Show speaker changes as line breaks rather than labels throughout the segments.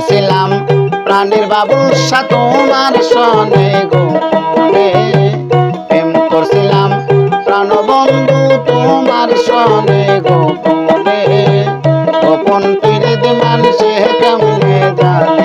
করছিলাম। প্রাণীর বাবুসা তোমার সনে গোপনে প্রেম করছিলাম প্রাণবন্ধু তোমার সনে গোপনে গোপন পীড়িত মানুষে কেমনে জানে?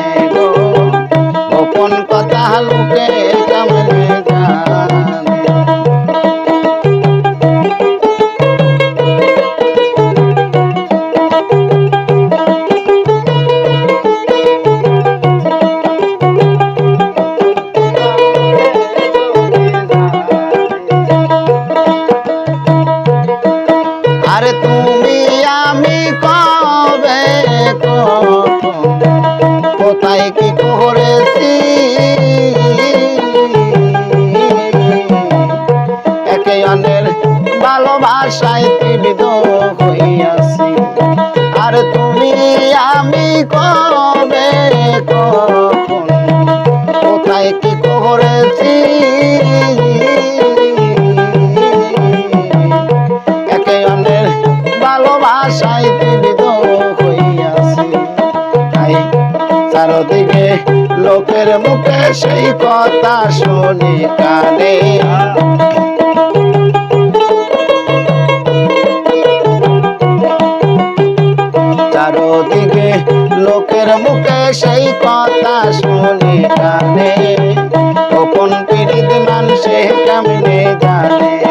ভালোবাসায় তীব্র হইয়াছি। আর তুমি, আমি কবে কখন কোথায় কি করেছি? একে অন্যের ভালোবাসায় তীব্র হইয়াছি। তাই চারদিকে লোকের মুখে সেই কথা শুনি কানে। চারদিকে লোকের মুখে সেই কথা শুনি জানে গোপন পীড়িত মানুষে কেমনে জানে?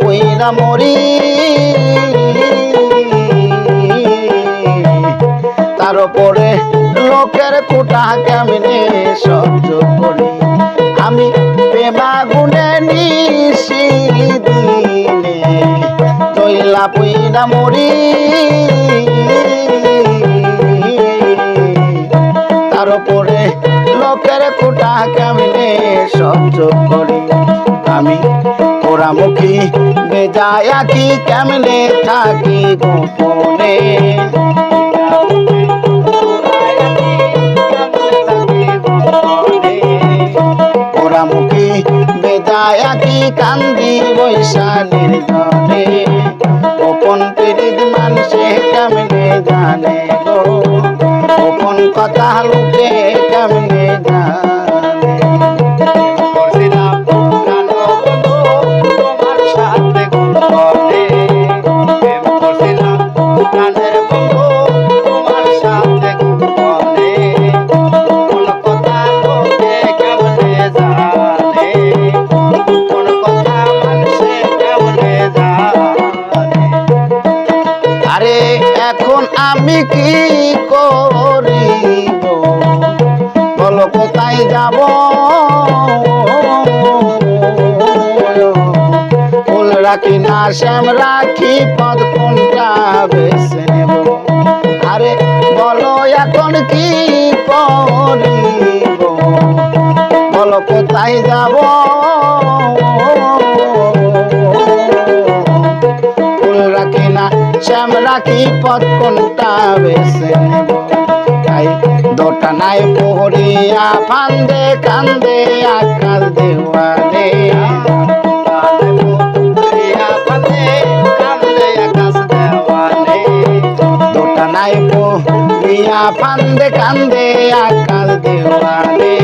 পইরা মরি। তার উপরে লোকের কোটা কেমনে সহ্য করি? আমি প্রেমা গুনে নিশি দিনে সহিলা পইরা মরি। তার উপরে লোকের কোটা কেমনে সহ্য করি? আমি পোড়ামুখী বেজায় আঁকি কেমনে থাকি গোপনে পোড়ামুখী বেজায় আঁকি কান্দি বৈশালীর জনে গোপন পীড়িত মানুষে কেমনে জানে গো? গোপন কথা লোকে কেমনে জানে? আমি কি করিব? বলো, কোথায় যাব? ফুল রাখি না, শ্যাম রাখি, পদ কোনটা নেব? আরে বলো, এখন কি করিব? বলো, কোথায় যাব? না কি পথ কোনটা বেছে নেব? তাই দোটা নাই পোহরিয়া ফান্দে, কান্দে, আকাল দেওয়ালে। দোটা নাই ফান্দে, কান্দে, আকাল দেওয়ালে।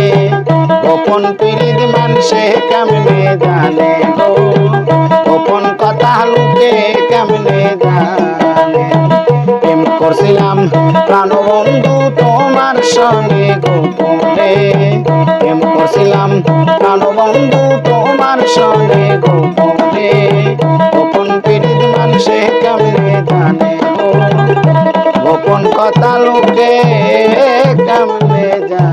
গোপন পীড়িত মানুষে কেমনে জানে গো? গোপন কথা লোকে কেমনে প্রেম প্রাণ বন্ধু তোমার সঙ্গে গোপনে। প্রেম করছিলাম। প্রাণ বন্ধু তোমার সঙ্গে গোপনে। গোপন পীড়িত মানুষে কেমনে জানে গোপন কথা লোকে কেমনে জানে?